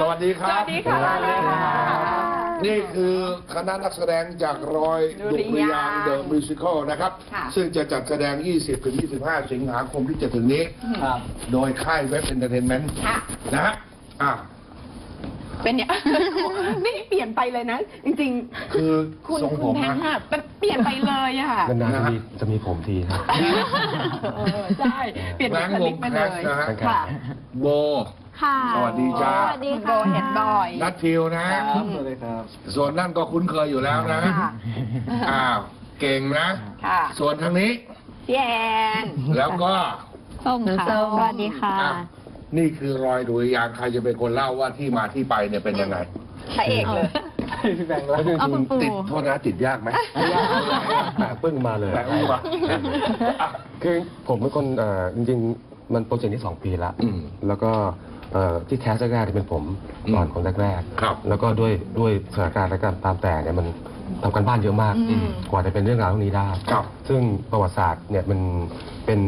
สวัสดีครับ สวัสดีค่ะสวัสดีค่ะนี่คือคณะนักแสดงจากรอยดุดุริริยางค์ยางเดอะมิวสิคลนะครับค่ะซึ่งจะจัดแสดง 20ถึง25 สิงหาคมที่จะถึงนี้ครับโดยค่ายเว็บเอนเตอร์เทนเมนต์ค่ะนะฮะอะเป็นเนี่ยนี่เปลี่ยนไปเลยนะ จริงคือๆคุณทรงผคุณมแพนะงอะแต่เปลี่ยนไปเลยอะค่ะนานๆจะมีจะมีผมทีครับเออใช่ เปลี่ยนแบเป็นงค์สวลิงปไปแคเลสยนะฮะค่ะโบ ค่ะ สวัสดีจ้า สวัสดีคุณโบค่ะเห็นบ่อย นัททิวนะ ครับสวัสดีครับ ส่วนนั่นก็คุ้นเคยอยู่แล้วนะ ค่ะอ้าว เก่งนะ ค่ะส่วนทางนี้ พี่แอนแล้วก็ส้มค่ะส้มสวัสดีค่ะ อะนี่คือรอยดุริยางค์ใครจะเป็นคนเล่าว่าที่มาที่ไปเนี่ยเป็นยังไง พระเอกเลย พี่แบงค์แล้วเอาคุณปู่ติดโทษนะติดยากไหมแปะปึ้งมาเลยแปะมือมาอะคือผมเป็นคนเอ่อจริงๆ มันโปรเจกต์นี้สองปีละ อืม แล้วก็ เอ่อที่แคสแรกๆที่เป็นผมอืมก่อนคนแรกครับแล้วก็ด้วยด้วยสถานการณ์และการตามแต่เนี่ยมันทำกันบ้านเยอะมาก อืม กว่าจะเป็นเรื่องราวเรื่องนี้ได้ ครับซึ่งประวัติศาสตร์เนี่ยมันเป็น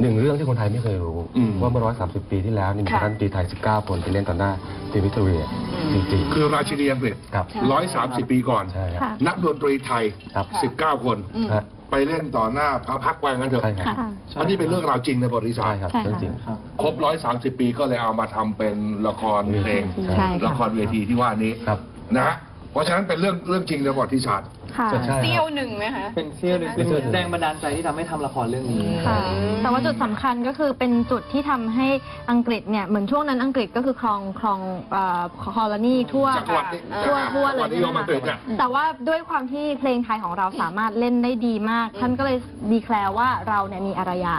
หนึ่งเรื่องที่คนไทยไม่เคยรู้ อืม ว่าเมื่อร้อยสามสิบปีที่แล้วนี่มีค่ะ นักดนตรีไทยสิบเก้าคนไปเล่นต่อหน้าทีวิตเรียจริงคือราชินีอังกฤษ ๆครับร้อยสามสิบปีก่อน ใช่ครับ ค่ะ นักดนตรีไทย ครับสิบเก้าคน อืม ฮะ ไปเล่นต่อหน้าพระพักตร์ว่างั้นเถอะใช่ครับค่ะ อันนี้เป็นเรื่องราวจริงในประวัติศาใช่สตร์ครับใช่ค่ะ เรื่องจริง ครับ ครบร้อยสามสิบปีก็เลยเอามาทำเป็นละครเพลงใช่ค่ะ ละครเวทีที่ว่านี้ครับ นะฮะ เพราะฉะนั้นเป็นเรื่องเรื่องจริงในประวัติศาสตร์ ค่ะ ใช่ครับ เซี่ยวหนึ่งไหมคะ เป็นเซี่ยวหนึงเป็นเซี่ยวหนึ่งแรงบันดาลใจที่ทำให้ทำละครเรื่องนี้ ค่ะอืมแต่ว่าจุดสำคัญก็คือเป็นจุดที่ทำให้อังกฤษเนี่ยเหมือนช่วงนั้นอังกฤษก็คือครองครองเอ่อคอลนีทั่ว จักรวรรดิทั่วทั่วเลจักรวรยรดินิยมอังกฤษน่ะแต่ว่าด้วยความที่เพลงไทยของเราสามารถเล่นได้ดีมาก ท่านก็เลยดีแคลร์ว่าเราเนี่ยมีอารยะ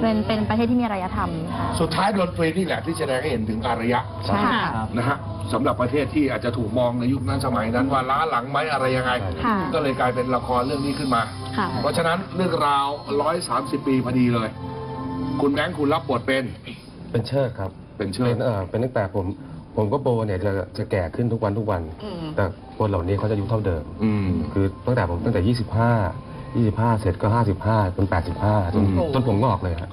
เป็นเป็นประเทศที่มีอารยธรรมค่ะ สุดท้ายดนตรีนี่แหละที่แสดงให้เห็นถึงอารยะใช่ค่ะครับนะฮะสำหรับประเทศที่อาจจะถูกมองในยุคนั้นสมัยนั้นว่าล้าหลังไหมอะไรยังไง ค่ะ ก็เลยกลายเป็นละครเรื่องนี้ขึ้นมา ค่ะ เพราะฉะนั้นเรื่องราว 130 ปีพอดีเลย คุณแบงค์คุณรับบทเป็น เป็นเชิดครับเป็นเชิเป็ดนเออเป็นตั้งแต่ผม ผมก็โบเนี่ยจะจะแก่ขึ้นทุกวันทุกวันอืมแต่คนเหล่านี้เขาจะอายุเท่าเดิม อืม คือตั้งแต่ผมตั้งแต่ 25 25 เสร็จก็ 55จน85จนอืมจนผมงอกเลยครับ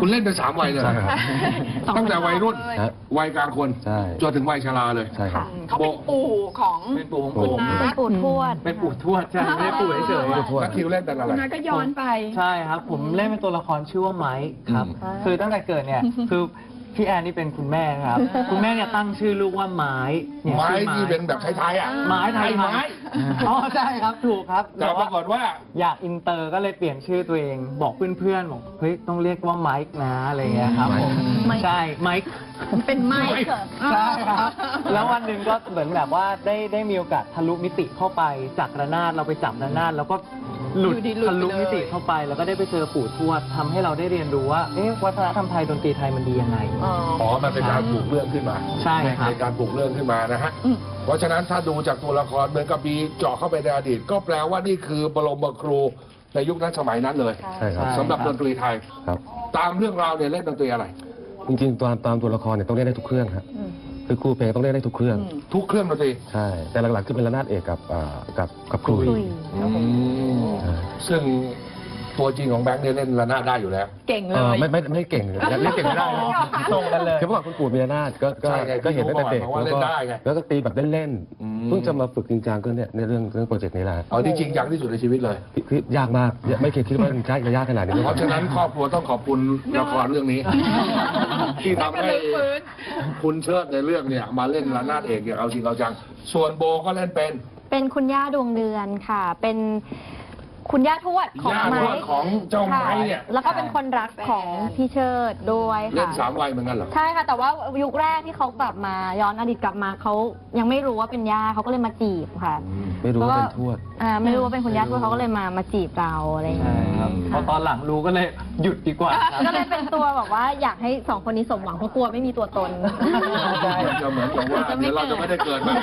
คุณเล่นเป็นสามวัยเลยเหรอใช่ครับตั้งแต่วัยรุ่น ฮะ วัยกลางคนใช่ จนถึงวัยชราเลย ใช่ครับเขาเป็นปู่ของเป็นปู่ของปู่ผมเป็นปู่ทวด เป็นปู่ทวดใช่ไม่ได้ปู่เฉยปู่ทวดนัททิวเล่นเป็นอะไร คุณน้อยก็ย้อนไปๆใช่ครับ ผมเล่นเป็นตัวละครชื่อว่าไม้ครับ อืม คือตั้งแต่เกิดเนี่ย คือ พี่แอนนี่เป็นคุณแม่ครับ คุณแม่เนี่ยตั้งชื่อลูกว่าไม้เนี่ยไม้ชื่อที่เป็นแบบไทยๆอะไม้ไทยไม้อ๋อใช่ครับถูกครับแต่ปรากฏว่าอยากอินเตอร์ก็เลยเปลี่ยนชื่อตัวเอง บอกเพื่อนๆบอกเฮ้ยต้องเรียกว่าไมค์นะอะไรเงี้ยครับผมไมค์ใช่ไมค์เป็นไม้ไม้ใช่ครับแล้ววันหนึ่งก็เหมือนแบบว่าได้ได้มีโอกาสทะลุมิติเข้าไปจากระนาดเราไปจับระนาดแล้วก็ หลุดอยู่ดีหลุดทะลุไปเลย มิติเข้าไป แล้วก็ได้ไปเจอปู่ทวดทำให้เราได้เรียนรู้ว่าเอ๊ะวัฒนธรรมไทยดนตรีไทยมันดียังไง อ๋อ อ๋อมันเป็นการปลูกเรื่องขึ้นมาใช่ครับในการปลูกเรื่องขึ้นมานะฮะ อืม เพราะฉะนั้นถ้าดูจากตัวละครเหมือนกับมีเจาะเข้าไปในอดีต ก็แปลว่านี่คือบรมครูในยุคนั้นสมัยนั้นเลยใช่ครับใช่สำหรับดนตรีไทย ครับ ตามเรื่องราวเนี่ยเล่นดนตรีอะไร จริงๆตามตามตัวละครเนี่ยต้องเล่นได้ทุกเครื่องครับ อืม คือครูเพลงต้องเล่นได้ทุกเครื่องอืมทุกเครื่องดนตรีใช่ แต่หลักๆคือเป็นระนาดเอกกับอ่ากับกับครูคุยใช่ซึ่ง ตัวจริงของแบงค์เนี่ยเล่นระนาดได้อยู่แล้ว เก่งเลเออย ไม่ไม่ไม่เก่งเลยเล่นเก่งไม่ได้นะตรงกันเลย คือเมื่อก่อนคุณปู่มีระนาดก็ก็ใช่ไงก็เห็นตั้งแต่เด็กที่เขาบอกว่าเล่นได้ไงแล้วก็ตีแบบเล่นอืม ๆเพิ่งจะมาฝึกจริงจังก็เนี่ยในเรื่องเรื่องโปรเจกต์นี้แหละเอาที่จริงจังที่สุดในชีวิตเลยคือคือยากมากไม่เคยคิดว่ามันจะยากขนาดนี้ เพราะฉะนั้นครอบครัวต้องขอบคุณละครเรื่องนี้ ที่ทำให้คุณเชิดในเรื่องเนี่ย มาเล่นระนาดเอกอย่างเอาจริงเอาจัง ส่วนโบก็เล่นเป็น เป็นคุณย่าดวงเดือนค่ะ เป็น คุณย่าทวดของย่าไม้ทวดของเจ้าไม้ค่ะเนี่ยแล้วก็เป็นคนรักของพี่เชิดด้วยเล่นค่ะ สามวัยเหมือนกันเหรอ ใช่ค่ะ แต่ว่ายุคแรกที่เขากลับมาย้อนอดีตกลับมาเขายังไม่รู้ว่าเป็นย่าเขาก็เลยมาจีบค่ะไม่รู้ว่าเป็นทวด อ่าไม่รู้ว่าเป็นคุณย่าทวดเขาก็เลยมามาจีบเราอะไรอย่างใช่เงี้ยครับพอตอนหลังรู้ก็เลยหยุดดีกว่าครับ ก็เลยเป็นตัวแบบว่าอยากให้สองคนนี้สมหวังเพราะกลัวไม่มีตัวตนใช่มันจะเหมือนกับว่าเดี๋ยวเราจะไม่ได้เกิดมา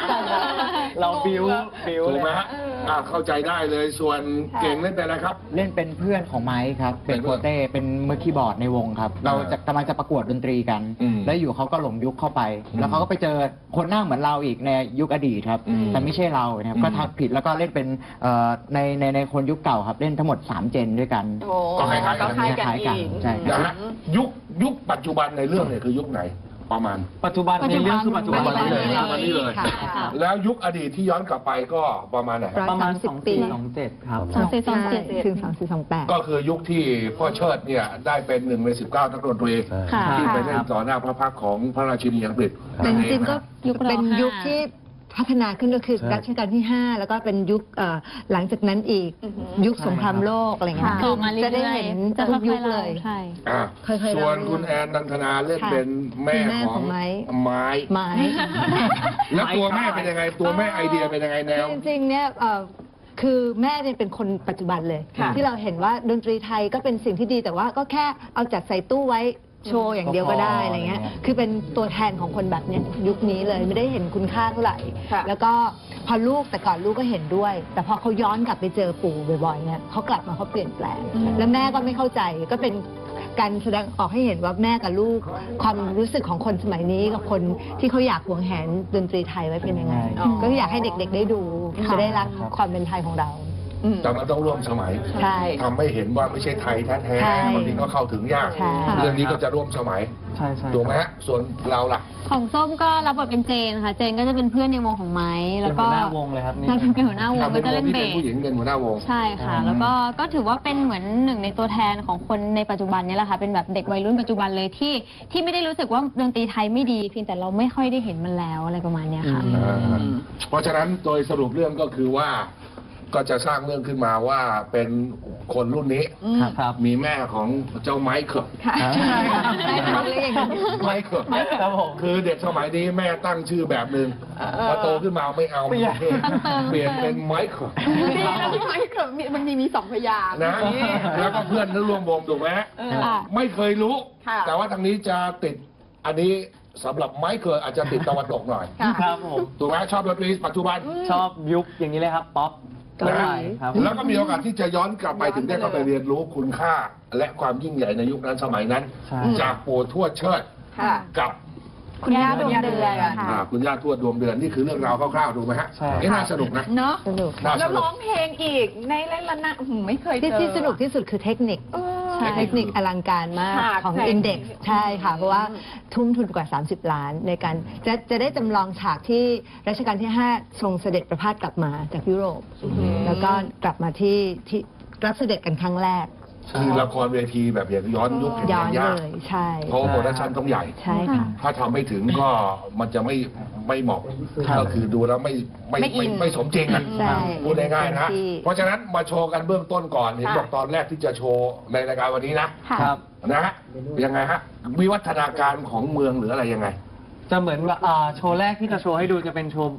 เราบิวบิวถูเลกยไหมฮะอ่าเข้าใจได้เลยส่วนเก่งเล่นเป็นอะไรครับ เล่นเป็นเพื่อนของไม้ครับ เป็นเป็นโคเพื่อนเต้เป็นมือคีย์บอร์ดในวงครับ เราจะกำลังจะประกวดดนตรีกัน อืมแล้วอยู่เขาก็หลงยุคเข้าไปอืมแล้วเขาก็ไปเจอคนหน้าเหมือนเราอีกในยุคอดีตครับ อืมแต่ไม่ใช่เรานะครับอืมก็ทักผิดแล้วก็เล่นเป็นเอ่อในในในคนยุคเก่าครับ เล่นทั้งหมด 3 เจนด้วยกัน โอ้ก็คล้ายๆกัน ก็คล้ายกันคล้ายๆกันอีก ใช่นะฮะยุคยุคปัจจุบันในเรื่องเนี่ยคือยุคไหน ประมาณ ปัจจุบันในเรื่องคือปัจจุบันปัจจุบันนี้เลยครับปัจจุบันนี้เลย ค่ะ แล้วยุคอดีตที่ย้อนกลับไปก็ประมาณไหนครับประมาณ130สองปีสองเจ็ดครับ สองสี่สองเจ็ดถึงสองสี่สองแปด ก็คือยุคที่พ่อเชิดเนี่ยได้เป็นหนึ่งในสิบเก้านักดนตรีค่ะ ที่ไปเล่นต่อหน้าพระพักตร์ของพระราชินีอังกฤษแต่จริงๆก็ยุครเป็นห้ายุคที่ พัฒนาขึ้นก็คือใช่รัชกาลที่ 5 แล้วก็เป็นยุคเอ่อหลังจากนั้นอีกยุคสงครามโลกอะไรเงี้ยค่ะคือมาเรื่อยๆจะได้เห็นจะทุค่กยุอคๆเลย ใช่ อ่าค่อยๆส่วนเล่าคุณแอนนันทนาเล่นค่ะเป็นแม่เป็นแม่ขขอองงไม้ ไม้ ไม้ แล้วตัวแม่เป็นยังไง ตัวแม่ไอเดียเป็นยังไงแนว จริงๆ เนี่ยเอ่อคือแม่เนี่ยเป็นคนปัจจุบันเลย ค่ะที่เราเห็นว่าดนตรีไทยก็เป็นสิ่งที่ดีแต่ว่าก็แค่เอาจัดใส่ตู้ไว้ โชว์อย่างเดียวก็ได้อะไรเงี้ย คือเป็นตัวแทนของคนแบบเนี้ยยุคนี้เลยไม่ได้เห็นคุณค่าเท่าไหร่ค่ะแล้วก็พอลูกแต่ก่อนลูกก็เห็นด้วย แต่พอเขาย้อนกลับไปเจอปู่บ่อยๆเนี่ยเขากลับมาเขาเปลี่ยนแปลง แล้วแม่ก็ไม่เข้าใจก็เป็นการแสดงออกให้เห็นว่าแม่กับลูก ความรู้สึกของคนสมัยนี้กับคนที่เขาอยากหวงแหนดนตรีไทยไว้เป็นยังไงอ๋อก็อยากให้เด็กๆได้ดูจะได้รักความเป็นไทยของเราอืม แต่มันต้องร่วมสมัยใช่ ทำให้เห็นว่าไม่ใช่ไทยแท้ใช่ๆบางทีก็เข้าถึงยาก ใช่ เรื่องนี้ก็จะร่วมสมัยใช่ใช่ถูกไหมฮะส่วนเราล่ะ ของส้มก็รับบทเป็นเจนค่ะ เจนก็จะเป็นเพื่อนในวงของไม้เป็แล้นวหัก็วหน้าวงเลยครับนี่ใช่เป็นหัวหน้าวงทำเป็ก็นวจะงเล่นที่เบเป็นสผู้หญิงเป็นหัวหน้าวง ใช่ค่ะ อืม แล้วก็ก็ถือว่าเป็นเหมือนหนึ่งในตัวแทนของคนในปัจจุบันนี้แหละค่ะเป็นแบบเด็กวัยรุ่นปัจจุบันเลยที่ที่ไม่ได้รู้สึกว่าดนตรีไทยไม่ดีเพียงแต่เราไม่ค่อยได้เห็นมันแล้วอะไรประมาณเนี้ยค่ะ อืมอ่าเพราะฉะนั้นโดยสรุปเรื่องก็คือว่า ก็จะสร้างเรื่องขึ้นมาว่าเป็นคนรุ่นนี้ ครับครับมีแม่ของเจ้าไมเคิลค่ะได้ฟังเลยอย่างนี้ไมเคิลครับผมคือเด็กสมัยนี้แม่ตั้งชื่อแบบหนึ่งพอโตขึ้นมาไม่เอาเปลี่ยนเท่เปลี่ยนเป็นไมเคิลดีนะที่ไม่เกิดมีมันมีมีสองพยางค์นะแล้วก็เพื่อนที่ร่วมวงถูกไหมฮะเออค่ะไม่เคยรู้ค่ะแต่ว่าทางนี้จะติดอันนี้สำหรับไมเคิลอาจจะติดตะวันตกหน่อยค่ะครับผม ถูกไหมชอบดนตรีปัจจุบัน ชอบยุคอย่างนี้เลยครับ ป๊อป เกาหลีใช่ครับ แล้วก็มีโอกาสที่จะย้อนกลับไปถึงได้เข้าไปเรียนรู้คุณค่า และความยิ่งใหญ่ในยุคนั้นสมัยนั้น ใช่ จากปู่ทวดเชิดค่ะ กับคุณย่าดวงเดือนค่ะค่ะอ่าคุณย่าทวดดวงเดือนนี่คือเรื่องราวคร่าวๆถูกไหมฮะใช่ นี่น่าสนุกนะเนาะสนุก น่าแล้สวนุก ร้องเพลงอีกในเล่นละนาดอื้อหือไม่เคยที่เจอที่สนุกที่สุดคือเทคนิค เออ ใช่เทคนิคอลังการมากฉากของเพลง Index ใช่ค่ะ เพราะว่าทุ่มทุนกว่า 30 ล้านในการจะจะได้จำลองฉากที่รัชกาลที่ 5 ทรงเสด็จประพาสกลับมาจากยุโรป แล้วก็กลับมาที่ที่รับเสด็จกันครั้งแรก คือละครเวทีแบบอย่างย้อนยุคอย่างย้อนยากเลยใช่เพราะว่าโปรดักชันต้องใหญ่ ใช่ค่ะ ถ้าทำไม่ถึงก็มันจะไม่ไม่เหมาะครับก็คือดูแล้วไม่ไม่ไม่อิไม่นไม่สมจริงอะใช่พูดง่ายๆนะ ที่ เพราะฉะนั้นมาโชว์กันเบื้องต้นก่อนเห็นค่ะบอกตอนแรกที่จะโชว์ในรายการวันนี้นะ ค่ะ ครับ นะฮะยังไงฮะวิวัฒนาการของเมืองหรืออะไรยังไง จะเหมือนว่าอ่าโชว์แรกที่จะโชว์ให้ดูจะเป็นโชว์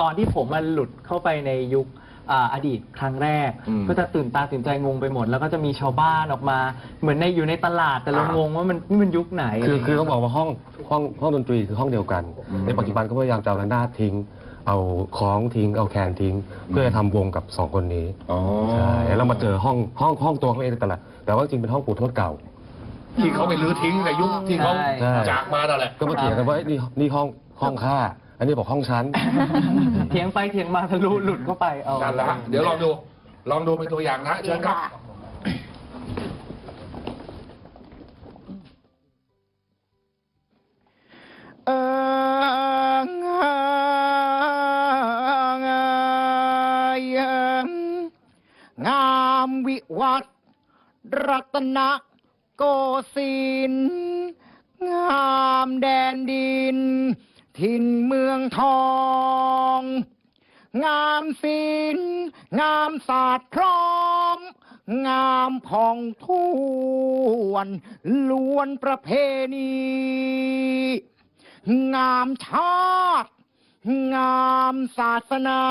ตอนที่ผมมันหลุดเข้าไปในยุค อ่าอดีตครั้งแรก อืมก็จะตื่นตาตื่นใจงงไปหมด แล้วก็จะมีชาวบ้านออกมา เหมือนในอยู่ในตลาดแต่เราอ่าง งงว่ามันนี่มันยุคไหนคือคือต้องบอกว่าห้องห้องห้องดนตรีคือห้องเดียวกันอืมในปัจจุบันก็พยายามจะเอาระนาดทิ้ง เอาคล้องทิ้ง เอาแคนทิ้ง เพื่อจะทำวงกับสองคนนี้อ๋อ ใช่แล้วเรามาเจอห้องห้องห้องตัวเขาเองในตลาดแต่ว่าจริงเป็นห้องปู่ทวดเก่า ที่เขาไปรื้อทิ้งในยุคที่เขาใช่ จากมานั่นแหละ ก็มาเถียงกันว่าเอ้ยนี่นี่ห้องห้องข้า อันนี้บอกห้องชั้น เถียงไปเถียงมาทะลุหลุดเข้าไปเอานั่นแหละฮะเดี๋ยวลองดู ลองดูเป็นตัวอย่างนะเชิญครับ เองงามวิวัตรรัตนโกสินทร์งามแดนดิน ถิ่นเมืองทอง งามศิลงามศาสตร์พร้อม งามผ่องทวนล้วนประเพณี งามชาติ งามศาสนา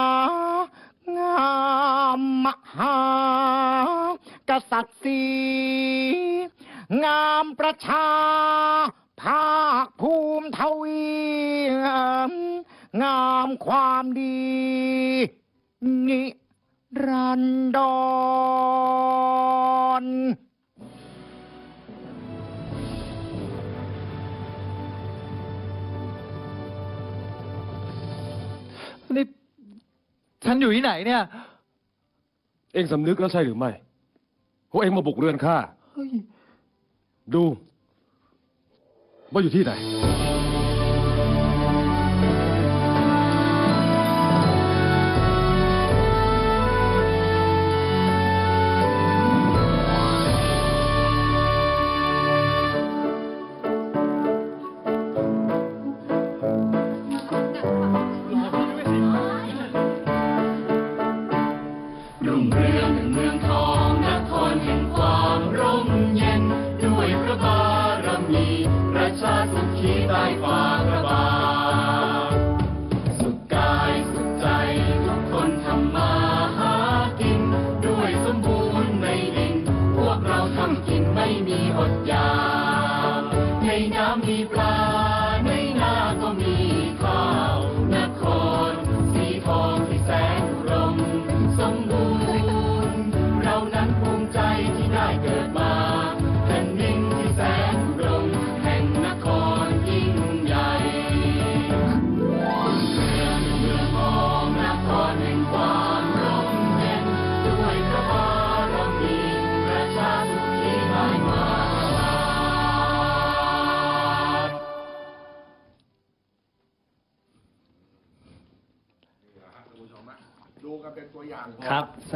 งามมหากษัตริย์ งามประชา ภาคภูมิทวีงามความดี นิรันดรนี่ฉันอยู่ที่ไหนเนี่ย เองสำนึกแล้วใช่หรือไม่ว่าเองมาบุกเรือนข้าดู ว่าอยู่ที่ไหน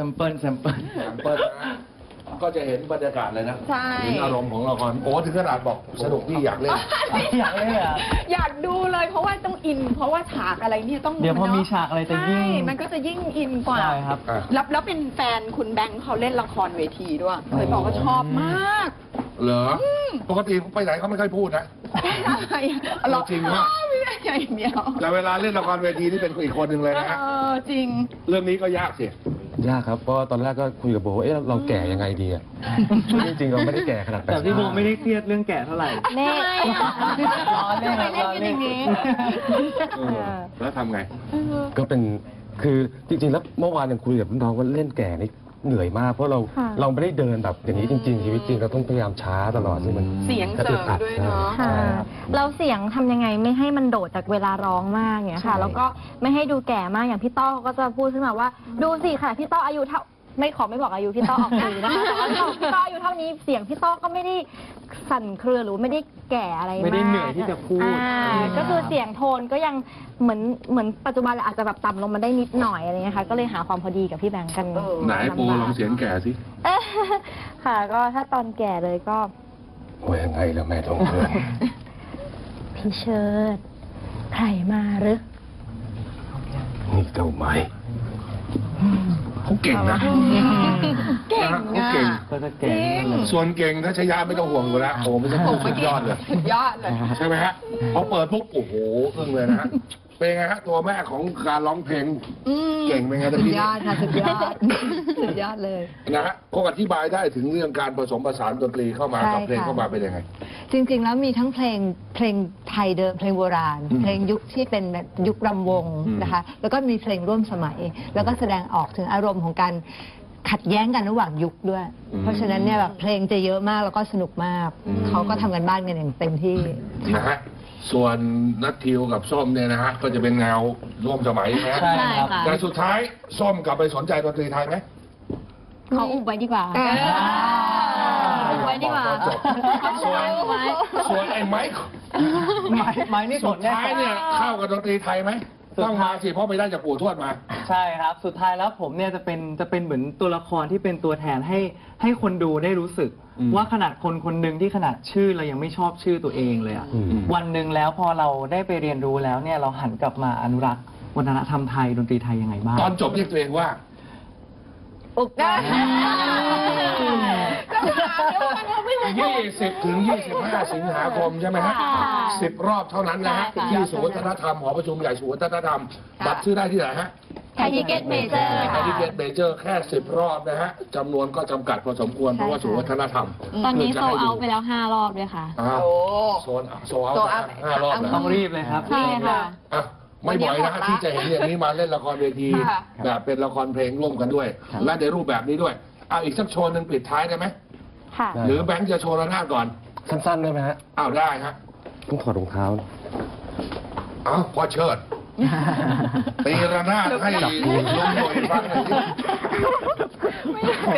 มเปิลแซมเปิล แซมเปิลนะก็จะเห็นบรรยากาศเลยนะใช่ เห็นอารมณ์ของละครโอ้ถึงขนาดบอกสนุกที่อยากเล่น อยากเล่นอะอยากดูเลยเพราะว่าต้องอิน เพราะว่าฉากอะไรเนี่ยต้องเดี๋ยวพอนะมีฉากอะไรจะยิ่ง ใช่มันก็จะยิ่งอินกว่า ใช่ครับ อะ แล้วแล้วเป็นแฟนคุณแบงค์เขาเล่นละครเวทีด้วยเคยบอกว่าชอบมากเหรอปกติไปไหนเขาไม่ค่อยพูดนะ อะไรเราจริงวะ ไม่ได้อย่างเดียวแต่เวลาเล่นละครเวทีนี่เป็นอีกคนหนึ่งเลยนะฮะเออจริง เรื่องนี้ก็ยากสิ ยากครับเพราะว่าตอนแรกก็คุยกับโบว่าเอ๊ะเราแก่ยังไงดีอะจริงๆเราไม่ได้แก่ขนาดแต่พี่โบไม่ได้เครียดเรื่องแก่เท่าไหร่แม่ล้อเล่นครับล้อเล่น เออแล้วทำไง ก็เป็นคือจริงๆ แล้วเมื่อวานยังคุยกับน้องว่าเล่นแก่นี่ เหนื่อยมาก เพราะเราค่ะเราไม่ได้เดินแบบอย่างนี้จริง ๆ ชีวิตจริงเราต้องพยายามช้าตลอดที่มันเสียงเสริมด้วยเนาะค่ะเราเสียงทำยังไงไม่ให้มันโดดจากเวลาร้องมากอย่างเงี้ยค่ะใช่แล้วก็ไม่ให้ดูแก่มากอย่างพี่ต้อเขาก็จะพูดขึ้นมาว่า ดูสิค่ะพี่ต้ออายุเท่า ไม่ขอไม่บอกอายุพี่ต้อออกสื่อนะคะแต่ว่าพี่ต้ออายุเท่านี้เสียงพี่ต้อก็ไม่ได้สั่นเครือหรือว่าไม่ได้แก่อะไรมากไม่ได้เหนื่อยที่จะพูดอ่า ก็คือเสียงโทนก็ยังเหมือนเหมือนปัจจุบันอาจจะแบบต่ำลงมาได้นิดหน่อยอะไรเงี้ยค่ะก็เลยหาความพอดีกับพี่แบงค์กันเออไหนปูลำบากลองเสียงแก่สิเอ้ยค่ะ ก็ถ้าตอนแก่เลยก็โอ้ยยังไงล่ะแม่ทองเพื่อนพี่เชิดใครมาหรือนี่เจ้าไหม เขาเก่งนะเก่งเขาอะเก่ง ก็จะแก่นิดนึงเลยส่วนเก่งทัชยาไม่ต้องห่วงอยู่แล้วโอ้ไม่ใช่ต้องสุดยอดเลย สุดยอดเลย ใช่ไหมฮะพอเปิดปุ๊บโอ้โหอึ้งเลยนะฮะ เป็นไงฮะตัวแม่ของการร้องเพลงอืมเก่งเป็นไงตะสุดกี้ยอดค่ะสุดยอดสุดยอดเลย นะฮะเขาอธิบายได้ถึงเรื่องการผสมผสานดนตรีเข้ามาใช่กับเพลงค่ะ เข้ามาเป็นยังไง จริงๆ แล้วมีทั้งเพลงเพลงไทยเดิมเพลงโบราณ อืมเพลงยุคที่เป็นแบบยุครำวงอืมนะคะ แล้วก็มีเพลงร่วมสมัย แล้วก็แสดงออกถึงอารมณ์ของการขัดแย้งกันระหว่างยุคด้วยเพราะฉะนั้นเนี่ยแบบเพลงจะเยอะมากแล้วก็สนุกมากเขาก็ทำกันบ้านกันอย่างเต็มที่ นะฮะ ส่วนนัททิวกับส้มเนี่ยนะฮะก็จะเป็นแนวร่วมสมัยนะฮะใช่ครับ ค่ะ แต่สุดท้ายส้มกลับไปสนใจดนตรีไทยไหมเขาอุบไว้ดีกว่าอ่า อุบไว้ดีกว่าจบส่วนส่วนไอ้ไมค์ไม้ไม้นี่สสุดดแน่ท้ายเนี่ยเข้ากับดนตรีไทยไหมสุดท้าย ต้องมาสิเพราะไปได้จากปู่ทวดมา ใช่ครับ สุดท้ายแล้วผมเนี่ยจะเป็นจะเป็นเหมือนตัวละครที่เป็นตัวแทนให้ให้คนดูได้รู้สึกอืมว่าขนาดคนคนหนึ่งที่ขนาดชื่อเรายังไม่ชอบชื่อตัวเองเลยอะอืมวันหนึ่งแล้วพอเราได้ไปเรียนรู้แล้วเนี่ยเราหันกลับมาอนุรักษ์วัฒนธรรมไทยดนตรีไทยยังไงบ้าง ตอนจบเรียกตัวเองว่าอุบได้ ยี่สิบถึงยี่สิบห้าสิงหาคมใช่ไหมฮะสิบรอบเท่านั้นนะฮะค่ะ ที่ศูนย์วัฒนธรรมหอประชุมใหญ่ศูนย์วัฒนธรรมบัตรซื้อได้ที่ไหนฮะ ไทยทิเก็ตเมเจอร์ไทยทิเกตเมเจอร์แค่สิบรอบนะฮะจำนวนก็จำกัดพอสมควร เพราะว่าศูนย์วัฒนธรรมตอนนี้โซเอาไปแล้วห้ารอบด้วยค่ะ อ้าวโอ้ โซนโซเอาโซเอา ห้ารอบแล้วต้องรีบเลยครับ ใช่ค่ะ อะไม่บ่อยนะฮะที่จะเห็นอย่างนี้มาเล่นละครเวทีค่ะ แบบเป็นละครเพลงร่วมกันด้วย และในรูปแบบนี้ด้วยเอาอีกสักโชว์หนึ่งปิดท้ายได้ไหม ค่ะได้หรือแบงค์จะโชว์ระนาดก่อน สั้นๆได้ไหมฮะอ้าวได้ฮะต้องถอดรองเท้า เอ้าพอเชิด ตีระนาดให้ลุงหน่วยฟังหน่อยสิ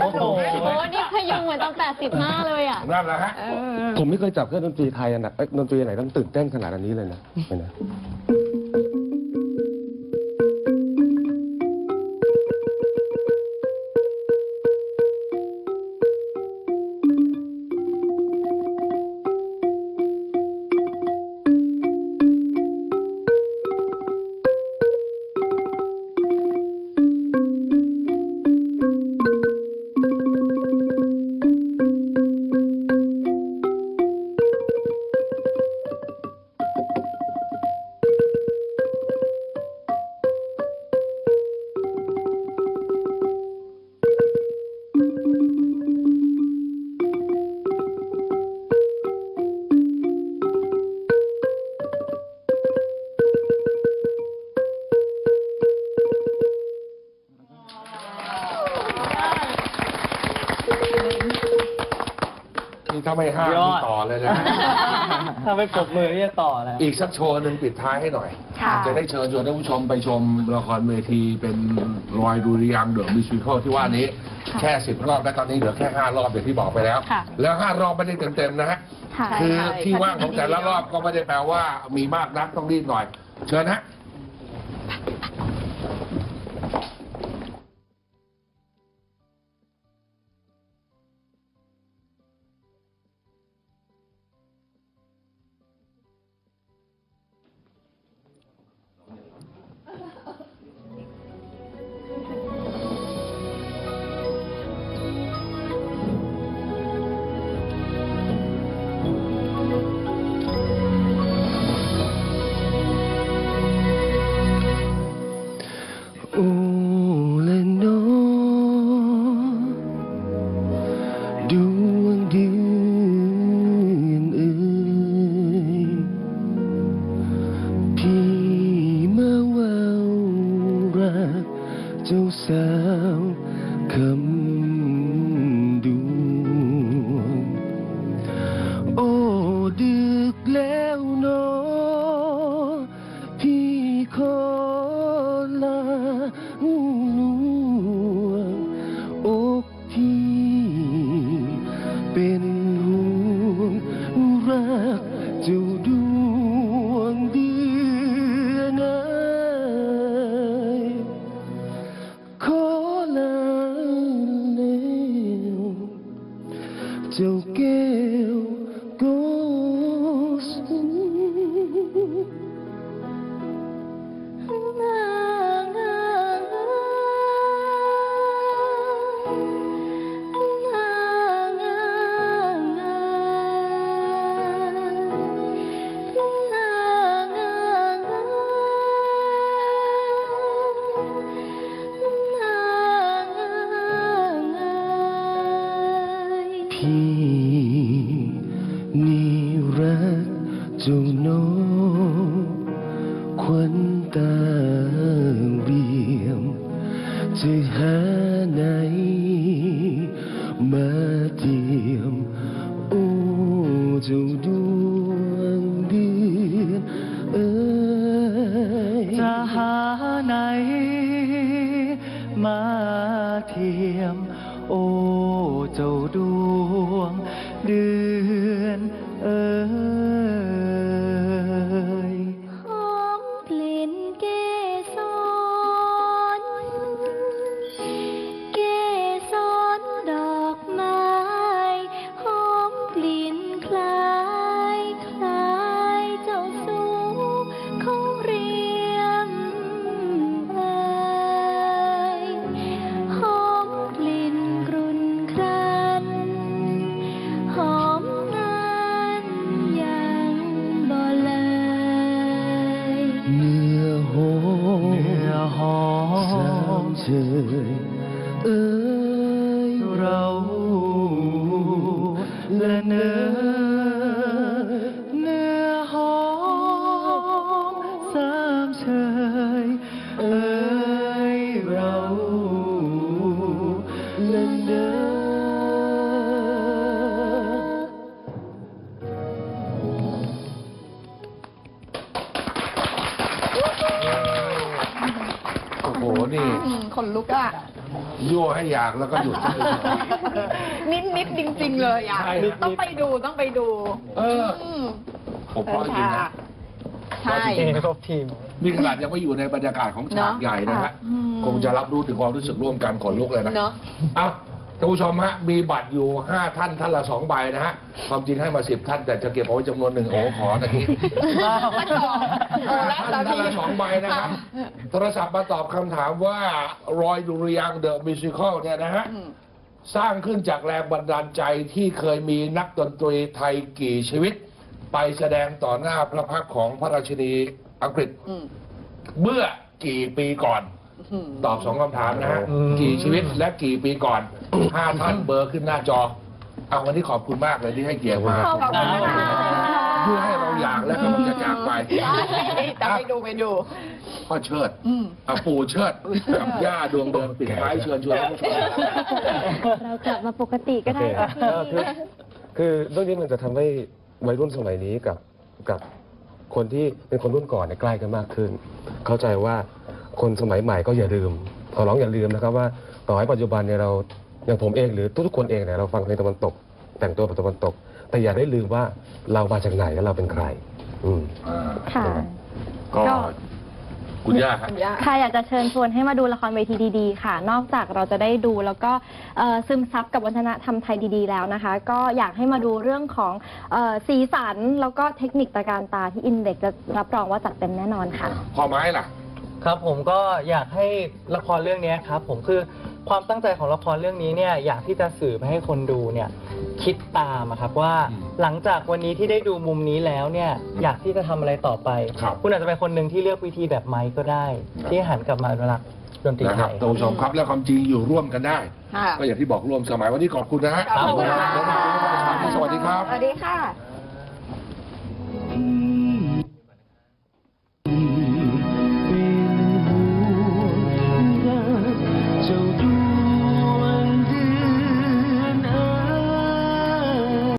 โอ้โหโอ้นี่พยุงเหมือนตอนแปดสิบห้าเลยอะ นั่นแหละฮะ ผมไม่เคยจับเครื่องดนตรีไทยอันไหนเอ้ยดนตรีไหนต้องตื่นเต้นขนาดนี้เลยนะเห็นไหม ต่อเลยนะถ้าไม่ปรบมือที่จะต่อแล้ว อีกสักโชว์หนึ่งปิดท้ายให้หน่อย ค่ะ จะได้เชิญชวนท่านผู้ชมไปชมละครเวทีเป็นรอยดูริยางเดอะมิวสิคลที่ว่านี้แค่สิบรอบและตอนนี้เหลือแค่ห้ารอบอย่างที่บอกไปแล้ว ค่ะ แล้วห้ารอบไม่ได้เต็มๆนะฮะ ค่ะ คือใช่ที่ว่างของแต่ละรอบก็ไม่ได้แปลว่ามีมากนักต้องรีบหน่อย เชิญฮะ พี่ แลากแล้วก็หยุดซะเลยนิดนิดๆจริง ๆ เลยอะ ใช่ต้องไปดูต้องไปดูเอออืมผมพอจริงนะ ใช่เองครบทีม นี่ขนาดยังไม่อยู่ในบรรยากาศของฉากเนอะใหญ่นะฮะอืม คงจะรับรู้ถึงความรู้สึกร่วมกันขนลุกเลยนะเนาะ เอ้า ท่านผู้ชมฮะมีบัตรอยู่ห้าท่านท่านละสองใบนะฮะความจริงให้มาสิบท่าน แต่จะเก็บเอาไว้จำนวนหนึ่งโอ้ขอตะกี้มาต่อเออแล้วท่านเราท่านละสองใบนะครับโทรศัพท์มาตอบคำถามว่ารอยดุริยางเดอะมิวสิคลเนี่ยนะฮะอืมสร้างขึ้นจากแรงบันดาลใจที่เคยมีนักดนตรีไทยกี่ชีวิต ไปแสดงต่อหน้าพระพักตร์ของพระราชินีอังกฤษอืมเมื่อกี่ปีก่อนอืม ตอบสองคำถามนะฮะอืมกี่ชีวิตและกี่ปีก่อนห้าท่านเบอร์ขึ้นหน้าจอ เอาวันนี้ขอบคุณมากเลยที่ให้เกียรติมาขอบคุณค่ะเพื่อให้เราอยากและกำลังจะจากไปจะไปดูไปดูพ่อเชิดอืมอะปู่เชิดกับย่าดวงเดินปิดท้ายเชิญชวนท่านผู้ชมเรากลับมาปกติก็โอได้เคค่ะเออคือคือเรื่องนี้มันจะทำให้วัยรุ่นสมัยนี้กับกับคนที่เป็นคนรุ่นก่อนเนี่ยใกล้กันมากขึ้น เข้าใจว่า คนสมัยใหม่ก็อย่าลืมขอร้องอย่าลืมนะครับว่าต่อให้ปัจจุบันเนี่ยเราอย่างผมเองหรือทุกๆคนเองเนี่ยเราฟังเพลงตะวันตก แต่งตัวแบบตะวันตก แต่อย่าได้ลืมว่าเรามาจากไหนและเราเป็นใคร อืม อ่าค่ะ ก็ก็ คุณย่าครับคุณย่าค่ะอยากจะเชิญชวนให้มาดูละครเวทีดีๆ ค่ะ นอกจากเราจะได้ดูแล้วก็เอ่อซึมซับกับวัฒนธรรมไทยดีๆ แล้วนะคะ ก็อยากให้มาดูเรื่องของเออสีสันแล้วก็เทคนิคตะการตาที่อินเด็กจะรับรองว่าจัดเต็มแน่นอนค่ะ พอไม้ล่ะ ครับผมก็อยากให้ละครเรื่องนี้ครับผมคือความตั้งใจของละครเรื่องนี้เนี่ยอยากที่จะสื่อไปให้คนดูเนี่ยคิดตามอะครับว่าอืมหลังจากวันนี้ที่ได้ดูมุมนี้แล้วเนี่ยอยากที่จะทำอะไรต่อไปครับคุณอาจจะเป็นคนหนึ่งที่เลือกวิธีแบบไม้ก็ได้ที่หันกลับมาอนุรักษ์ดนตรีนะไทครับย ท่านผู้ชมครับและความจริงอยู่ร่วมกันได้ ค่ะ ก็อย่างที่บอกร่วมสมัยวันนี้ขอบคุณนะฮะขอบคุณค่ะแล้วขอบคุณท่านผู้ชมที่สวัสดีครับ สวัสดีค่ะ